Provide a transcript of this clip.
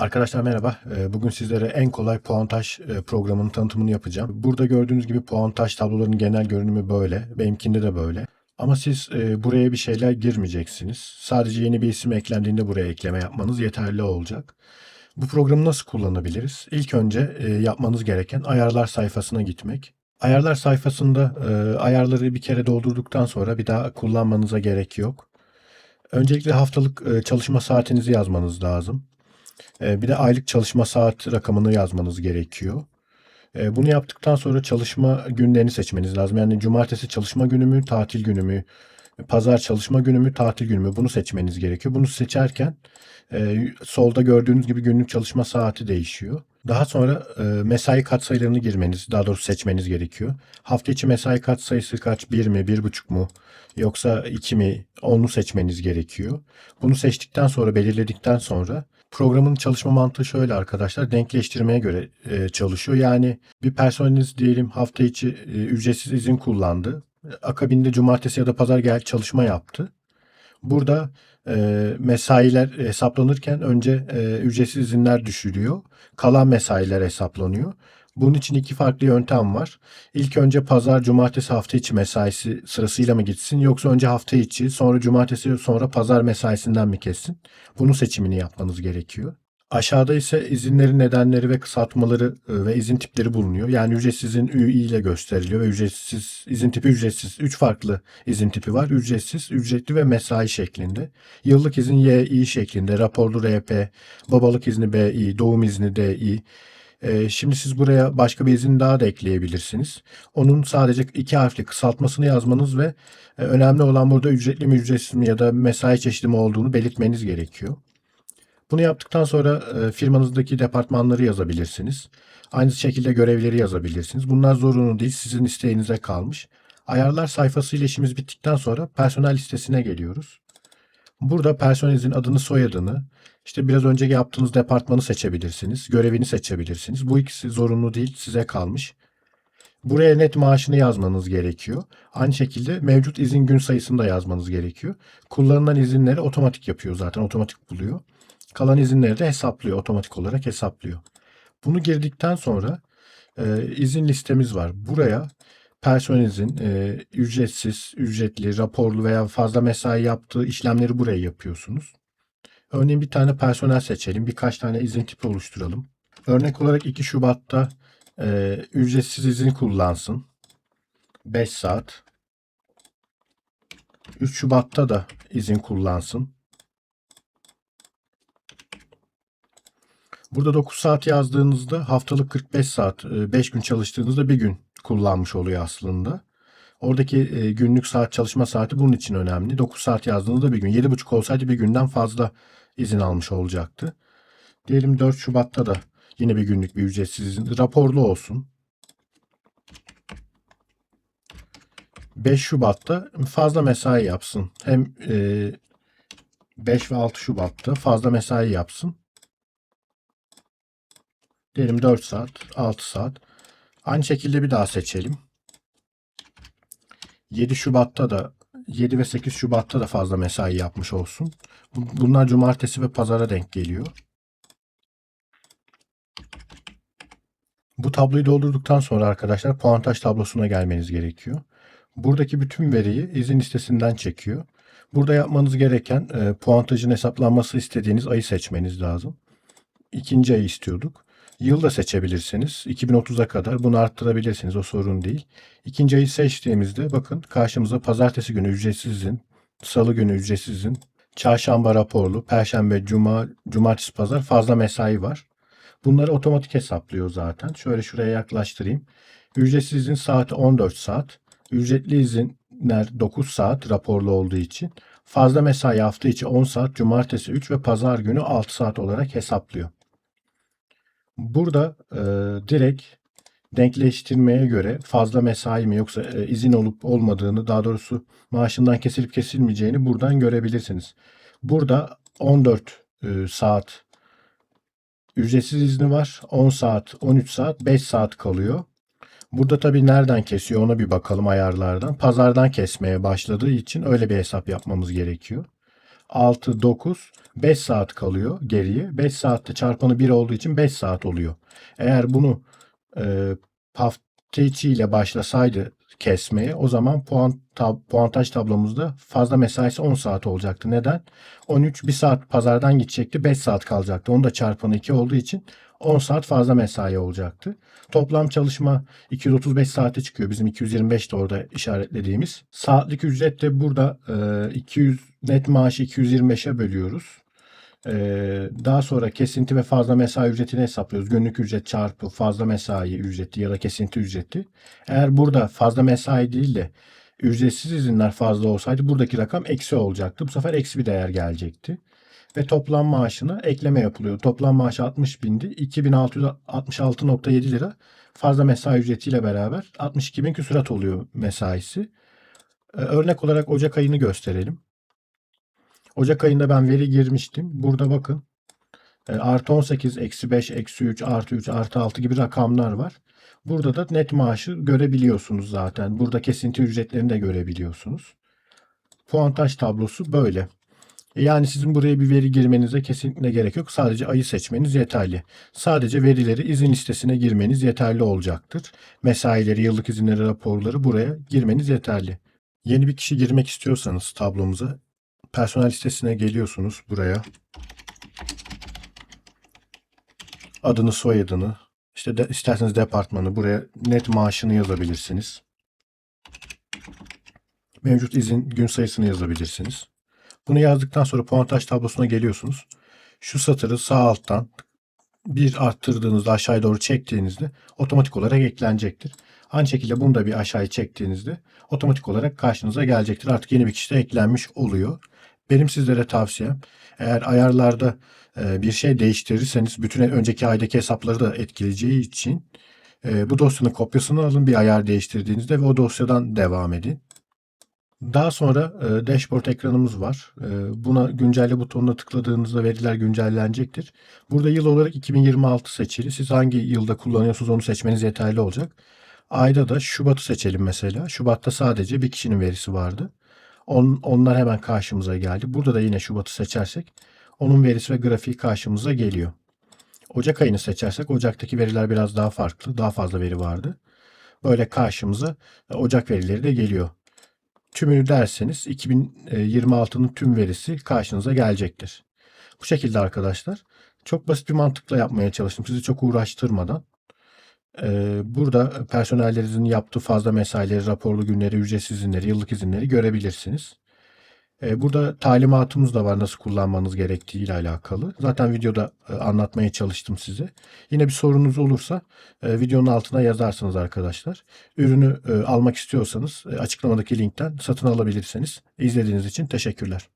Arkadaşlar merhaba. Ee, Bugün sizlere en kolay puantaj e, programının tanıtımını yapacağım. Burada gördüğünüz gibi puantaj tablolarının genel görünümü böyle. Benimkinde de böyle. Ama siz e, buraya bir şeyler girmeyeceksiniz. Sadece yeni bir isim eklendiğinde buraya ekleme yapmanız yeterli olacak. Bu programı nasıl kullanabiliriz? İlk önce e, yapmanız gereken ayarlar sayfasına gitmek. Ayarlar sayfasında ayarları bir kere doldurduktan sonra bir daha kullanmanıza gerek yok. Öncelikle haftalık çalışma saatinizi yazmanız lazım. E, Bir de aylık çalışma saat rakamını yazmanız gerekiyor. E, Bunu yaptıktan sonra çalışma günlerini seçmeniz lazım. Yani cumartesi çalışma günü mü, tatil günü mü, pazar çalışma günü mü, tatil günü mü bunu seçmeniz gerekiyor. Bunu seçerken e, solda gördüğünüz gibi günlük çalışma saati değişiyor. Daha sonra e, mesai katsayılarını girmeniz, daha doğrusu seçmeniz gerekiyor. Hafta içi mesai katsayısı kaç? 1 mi, 1,5 mu? Yoksa 2 mi? Onu seçmeniz gerekiyor. Bunu seçtikten sonra, belirledikten sonra programın çalışma mantığı şöyle arkadaşlar. Denkleştirmeye göre e, çalışıyor. Yani bir personeliniz diyelim hafta içi e, ücretsiz izin kullandı. Akabinde cumartesi ya da pazar gel çalışma yaptı. Burada e, mesailer hesaplanırken önce e, ücretsiz izinler düşülüyor. Kalan mesailer hesaplanıyor. Bunun için iki farklı yöntem var. İlk önce pazar, cumartesi, hafta içi mesaisi sırasıyla mı gitsin yoksa önce hafta içi, sonra cumartesi, sonra pazar mesaisinden mi kessin? Bunun seçimini yapmanız gerekiyor. Aşağıda ise izinlerin nedenleri ve kısaltmaları e, ve izin tipleri bulunuyor. Yani ücretsiz izin Üİ ile gösteriliyor ve ücretsiz izin tipi ücretsiz. Üç farklı izin tipi var. Ücretsiz, ücretli ve mesai şeklinde. Yıllık izin Yİ şeklinde, raporlu RP, babalık izni Bİ, doğum izni Dİ. Ee, Şimdi siz buraya başka bir izin daha da ekleyebilirsiniz. Onun sadece iki harfli kısaltmasını yazmanız ve e, önemli olan burada ücretli mi ücretsiz mi ya da mesai çeşidi mi olduğunu belirtmeniz gerekiyor. Bunu yaptıktan sonra e, firmanızdaki departmanları yazabilirsiniz. Aynı şekilde görevleri yazabilirsiniz. Bunlar zorunlu değil, sizin isteğinize kalmış. Ayarlar sayfası ile işimiz bittikten sonra personel listesine geliyoruz. Burada personelinizin adını, soyadını, işte biraz önce yaptığınız departmanı seçebilirsiniz, görevini seçebilirsiniz. Bu ikisi zorunlu değil, size kalmış. Buraya net maaşını yazmanız gerekiyor. Aynı şekilde mevcut izin gün sayısını da yazmanız gerekiyor. Kullanılan izinleri otomatik yapıyor zaten, otomatik buluyor. Kalan izinleri de hesaplıyor, otomatik olarak hesaplıyor. Bunu girdikten sonra e, izin listemiz var. Buraya personelinizin e, ücretsiz, ücretli, raporlu veya fazla mesai yaptığı işlemleri buraya yapıyorsunuz. Örneğin bir tane personel seçelim. Birkaç tane izin tipi oluşturalım. Örnek olarak 2 Şubat'ta e, ücretsiz izin kullansın. 5 saat. 3 Şubat'ta da izin kullansın. Burada 9 saat yazdığınızda haftalık 45 saat, 5 gün çalıştığınızda bir gün kullanmış oluyor aslında. Oradaki e, günlük saat çalışma saati bunun için önemli. 9 saat yazdığınızda bir gün. 7,5 olsaydı bir günden fazla izin almış olacaktı. Diyelim 4 Şubat'ta da yine bir günlük bir ücretsiz izin. Raporlu olsun. 5 Şubat'ta fazla mesai yapsın. Hem e, 5 ve 6 Şubat'ta fazla mesai yapsın. Diyelim 4 saat, 6 saat. Aynı şekilde bir daha seçelim. 7 Şubat'ta da 7 ve 8 Şubat'ta da fazla mesai yapmış olsun. Bu- Bunlar cumartesi ve pazara denk geliyor. Bu tabloyu doldurduktan sonra arkadaşlar puantaj tablosuna gelmeniz gerekiyor. Buradaki bütün veriyi izin listesinden çekiyor. Burada yapmanız gereken e, puantajın hesaplanması istediğiniz ayı seçmeniz lazım. İkinci ayı istiyorduk. Yıl da seçebilirsiniz. 2030'a kadar bunu arttırabilirsiniz. O sorun değil. İkinci ayı seçtiğimizde bakın karşımıza pazartesi günü ücretsiz izin, salı günü ücretsiz izin, çarşamba raporlu, perşembe, cuma, cumartesi, pazar fazla mesai var. Bunları otomatik hesaplıyor zaten. Şöyle şuraya yaklaştırayım. Ücretsiz izin saati 14 saat. Ücretli izinler 9 saat raporlu olduğu için. Fazla mesai hafta içi 10 saat, cumartesi 3 ve pazar günü 6 saat olarak hesaplıyor. Burada e, direkt denkleştirmeye göre fazla mesai mi yoksa e, izin olup olmadığını daha doğrusu maaşından kesilip kesilmeyeceğini buradan görebilirsiniz. Burada 14 e, saat ücretsiz izni var. 10 saat, 13 saat, 5 saat kalıyor. Burada tabii nereden kesiyor ona bir bakalım ayarlardan. Pazardan kesmeye başladığı için öyle bir hesap yapmamız gerekiyor. 6, 9, 5 saat kalıyor geriye. 5 saatte çarpanı 1 olduğu için 5 saat oluyor. Eğer bunu e, hafta ile başlasaydı kesmeye o zaman puan tab- puantaj tablomuzda fazla mesaisi 10 saat olacaktı. Neden? 13 1 saat pazardan gidecekti 5 saat kalacaktı. Onu da çarpanı 2 olduğu için 10 saat fazla mesai olacaktı. Toplam çalışma 235 saate çıkıyor. Bizim 225 de orada işaretlediğimiz. Saatlik ücret de burada e, 200 net maaşı 225'e bölüyoruz. E, daha sonra kesinti ve fazla mesai ücretini hesaplıyoruz. Günlük ücret çarpı fazla mesai ücreti ya da kesinti ücreti. Eğer burada fazla mesai değil de ücretsiz izinler fazla olsaydı buradaki rakam eksi olacaktı. Bu sefer eksi bir değer gelecekti. Ve toplam maaşına ekleme yapılıyor. Toplam maaşı 60 bindi. 2666.7 lira fazla mesai ücretiyle beraber 62 bin küsurat oluyor mesaisi. Ee, Örnek olarak Ocak ayını gösterelim. Ocak ayında ben veri girmiştim. Burada bakın. e, Artı 18, eksi 5, eksi 3, artı 3, artı 6 gibi rakamlar var. Burada da net maaşı görebiliyorsunuz zaten. Burada kesinti ücretlerini de görebiliyorsunuz. Puantaj tablosu böyle. Yani sizin buraya bir veri girmenize kesinlikle gerek yok. Sadece ayı seçmeniz yeterli. Sadece verileri izin listesine girmeniz yeterli olacaktır. Mesaileri, yıllık izinleri, raporları buraya girmeniz yeterli. Yeni bir kişi girmek istiyorsanız tablomuza personel listesine geliyorsunuz buraya. Adını, soyadını, işte de, isterseniz departmanı buraya net maaşını yazabilirsiniz. Mevcut izin gün sayısını yazabilirsiniz. Bunu yazdıktan sonra puantaj tablosuna geliyorsunuz. Şu satırı sağ alttan bir arttırdığınızda aşağıya doğru çektiğinizde otomatik olarak eklenecektir. Aynı şekilde bunu da bir aşağıya çektiğinizde otomatik olarak karşınıza gelecektir. Artık yeni bir kişi de eklenmiş oluyor. Benim sizlere tavsiyem eğer ayarlarda e, bir şey değiştirirseniz bütün önceki aydaki hesapları da etkileyeceği için e, bu dosyanın kopyasını alın bir ayar değiştirdiğinizde ve o dosyadan devam edin. Daha sonra e, dashboard ekranımız var. E, buna güncelle butonuna tıkladığınızda veriler güncellenecektir. Burada yıl olarak 2026 seçili. Siz hangi yılda kullanıyorsunuz onu seçmeniz yeterli olacak. Ayda da Şubat'ı seçelim mesela. Şubat'ta sadece bir kişinin verisi vardı. On, onlar hemen karşımıza geldi. Burada da yine Şubat'ı seçersek onun verisi ve grafiği karşımıza geliyor. Ocak ayını seçersek Ocak'taki veriler biraz daha farklı. Daha fazla veri vardı. Böyle karşımıza e, Ocak verileri de geliyor tümünü derseniz 2026'nın tüm verisi karşınıza gelecektir. Bu şekilde arkadaşlar. Çok basit bir mantıkla yapmaya çalıştım. Sizi çok uğraştırmadan. Ee, burada personellerinizin yaptığı fazla mesaileri, raporlu günleri, ücretsiz izinleri, yıllık izinleri görebilirsiniz. Ee, burada talimatımız da var nasıl kullanmanız gerektiği ile alakalı. Zaten videoda e, anlatmaya çalıştım size. Yine bir sorunuz olursa e, videonun altına yazarsınız arkadaşlar. Ürünü e, almak istiyorsanız e, açıklamadaki linkten satın alabilirsiniz. İzlediğiniz için teşekkürler.